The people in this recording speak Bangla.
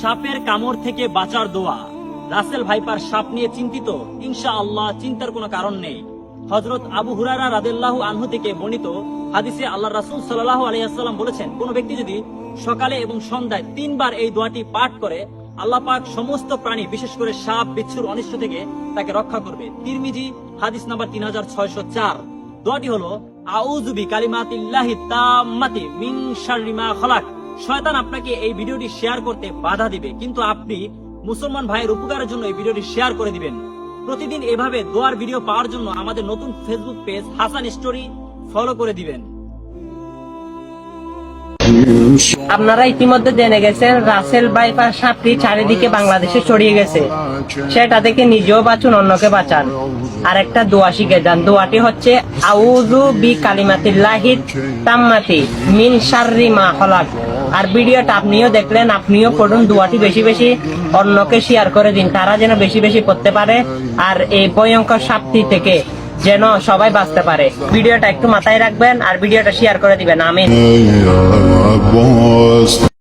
সাপের কামড় থেকে বাঁচার দোয়া। রাসেল ভাইপার সাপ নিয়ে চিন্তিত। ইনশা আল্লাহ চিন্তার কোনো কারণ নেই। হজরত আবু হুরারা রাদেল্লাহু আনহু থেকে বর্ণিত হাদিসে আল্লাহ রাসুল সাল্লাহ আলাইসাল্লাম বলেছেন, কোন ব্যক্তি যদি সকালে এবং সন্ধ্যায় তিনবার এই দোয়াটি পাঠ করে, আল্লাহ পাক সমস্ত প্রাণী, বিশেষ করে সাপ, বিচ্ছুর, অনিষ্ট থেকে তাকে রক্ষা করবে। তিরমিজি, হাদিস নাম্বার তিন হাজার ছয়শো চার। দোয়াটি হলো আউজুবি কালিমাতিল্লাহি তাম্মাতি মিন শাররি মা খলাক। শয়তান আপনাকে এই ভিডিওটি শেয়ার করতে বাধা দিবে, কিন্তু আপনি মুসলমান ভাইয়ের উপকারের জন্য এই ভিডিওটি শেয়ার করে দিবেন। প্রতিদিন এভাবে দোয়ার ভিডিও পাওয়ার জন্য আমাদের নতুন Facebook page Hasan story follow করে দিবেন। আপনারা ইতিমধ্যে জেনে গেছেন, রাসেল বাইপার সাপটি চারিদিকে বাংলাদেশে ছড়িয়ে গেছে। সেটা থেকে নিজেও বাঁচুন, অন্যকে বাঁচান। আর একটা দোয়া শিখে যান। দোয়াটি হচ্ছে, আউযু বি কালিমাতিল্লাহি তাম্মাতি মিন শাররি মা খলাক। আর ভিডিওটা আপনিও দেখলেন, আপনিও পড়ুন, দোয়াটি বেশি বেশি অন্যকে শেয়ার করে দিন। তারা যেন বেশি বেশি পড়তে পারে। আর এই ভয়ঙ্কর সাপটি থেকে যেন সবাই বাঁচতে পারে। ভিডিওটা একটু মাথায় রাখবেন আর ভিডিওটা শেয়ার করে দিবেন। boss.